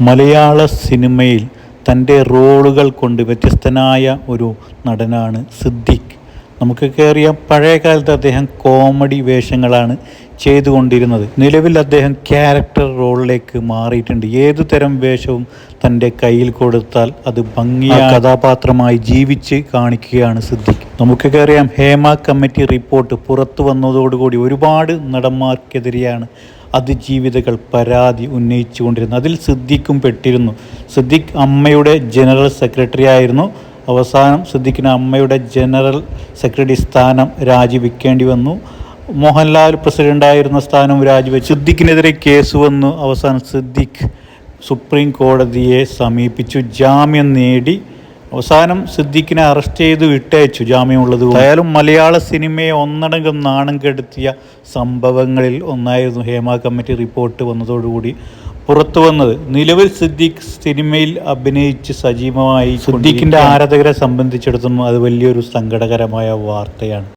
മലയാള സിനിമയിൽ തന്റെ റോളുകൾ കൊണ്ട് വ്യത്യസ്തനായ ഒരു നടനാണ് സിദ്ദിഖ്. നമുക്കൊക്കെ അറിയാം പഴയ കാലത്ത് അദ്ദേഹം കോമഡി വേഷങ്ങളാണ് ചെയ്തുകൊണ്ടിരുന്നത്. നിലവിൽ അദ്ദേഹം ക്യാരക്ടർ റോളിലേക്ക് മാറിയിട്ടുണ്ട്. ഏതു തരം വേഷവും തന്റെ കയ്യിൽ കൊടുത്താൽ അത് ഭംഗിയ കഥാപാത്രമായി ജീവിച്ച് കാണിക്കുകയാണ് സിദ്ദിഖ്. നമുക്കൊക്കെ അറിയാം ഹേമ കമ്മിറ്റി റിപ്പോർട്ട് പുറത്തു വന്നതോടുകൂടി ഒരുപാട് നടന്മാർക്കെതിരെയാണ് അതിജീവിതകൾ പരാതി ഉന്നയിച്ചുകൊണ്ടിരുന്നു അതിൽ സിദ്ദിഖും പെട്ടിരുന്നു. സിദ്ദിഖ് അമ്മയുടെ ജനറൽ സെക്രട്ടറി ആയിരുന്നു. അവസാനം സിദ്ദിഖിന് അമ്മയുടെ ജനറൽ സെക്രട്ടറി സ്ഥാനം രാജിവെക്കേണ്ടി വന്നു. മോഹൻലാൽ പ്രസിഡന്റായിരുന്ന സ്ഥാനം രാജിവെച്ച് സിദ്ദിഖിനെതിരെ കേസ് വന്നു. അവസാനം സിദ്ദിഖ് സുപ്രീം കോടതിയെ സമീപിച്ചു. ജാമ്യം നേടി. അവസാനം സിദ്ദിഖിനെ അറസ്റ്റ് ചെയ്ത് വിട്ടയച്ചു ജാമ്യമുള്ളത് ആയാലും മലയാള സിനിമയെ ഒന്നടങ്കം നാണം കെടുത്തിയ സംഭവങ്ങളിൽ ഒന്നായിരുന്നു ഹേമ കമ്മിറ്റി റിപ്പോർട്ട് വന്നതോടുകൂടി. പുറത്തു വന്നത്. നിലവിൽ സിദ്ദിഖ് സിനിമയിൽ അഭിനയിച്ച് സജീവമായി സിദ്ദിഖിന്റെ ആരാധകരെ സംബന്ധിച്ചിടത്തോളം അത് വലിയൊരു സങ്കടകരമായ വാർത്തയാണ്.